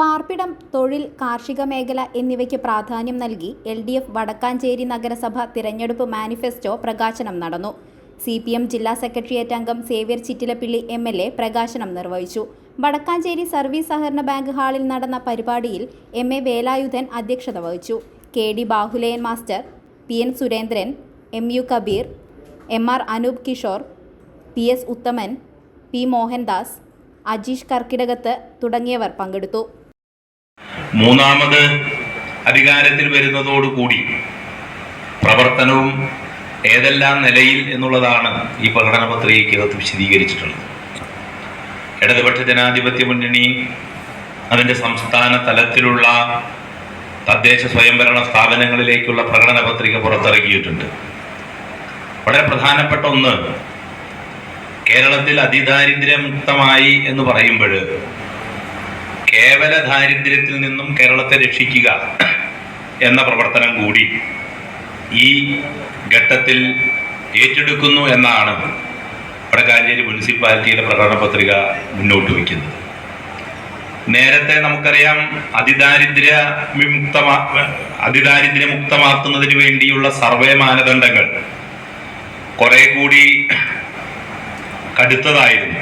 പാർപ്പിടം തൊഴിൽ കാർഷിക മേഖല എന്നിവയ്ക്ക് പ്രാധാന്യം നൽകി എൽ ഡി എഫ് വടക്കാഞ്ചേരി നഗരസഭ തിരഞ്ഞെടുപ്പ് മാനിഫെസ്റ്റോ പ്രകാശനം നടന്നു. സി പി എം ജില്ലാ സെക്രട്ടേറിയറ്റ് അംഗം Xavier Chittilappilly M L A പ്രകാശനം നിർവഹിച്ചു. വടക്കാഞ്ചേരി സർവീസ് സഹകരണ ബാങ്ക് ഹാളിൽ നടന്ന പരിപാടിയിൽ എം എ വേലായുധൻ അധ്യക്ഷത വഹിച്ചു. K D Bahuleyan master P N Surendran M U Kabeer M R Anoop Kishore P S Uthaman P Mohandas Ajeesh Karkidakath തുടങ്ങിയവർ പങ്കെടുത്തു. മൂന്നാമത് അധികാരത്തിൽ വരുന്നതോടുകൂടി പ്രവർത്തനവും ഏതെല്ലാം നിലയിൽ എന്നുള്ളതാണ് ഈ പ്രകടന പത്രികയ്ക്കകത്ത് വിശദീകരിച്ചിട്ടുള്ളത്. ഇടതുപക്ഷ ജനാധിപത്യ മുന്നണി അതിന്റെ സംസ്ഥാന തലത്തിലുള്ള തദ്ദേശ സ്വയംഭരണ സ്ഥാപനങ്ങളിലേക്കുള്ള പ്രകടന പത്രിക പുറത്തിറക്കിയിട്ടുണ്ട്. വളരെ പ്രധാനപ്പെട്ട ഒന്ന് കേരളത്തിൽ അതിദാരിദ്ര്യമുക്തമായി എന്ന് പറയുമ്പോൾ കേവല ദാരിദ്ര്യത്തിൽ നിന്നും കേരളത്തെ രക്ഷിക്കുക എന്ന പ്രവർത്തനം കൂടി ഈ ഘട്ടത്തിൽ ഏറ്റെടുക്കുന്നു എന്നാണ് വടക്കാഞ്ചേരി മുനിസിപ്പാലിറ്റിയുടെ പ്രകടന പത്രിക മുന്നോട്ട് വയ്ക്കുന്നത്. നേരത്തെ നമുക്കറിയാം അതിദാരിദ്ര്യ വിമുക്തമാ അതിദാരിദ്ര്യമുക്തമാക്കുന്നതിന് വേണ്ടിയുള്ള സർവേ മാനദണ്ഡങ്ങൾ കുറെ കൂടി കടുത്തതായിരുന്നു.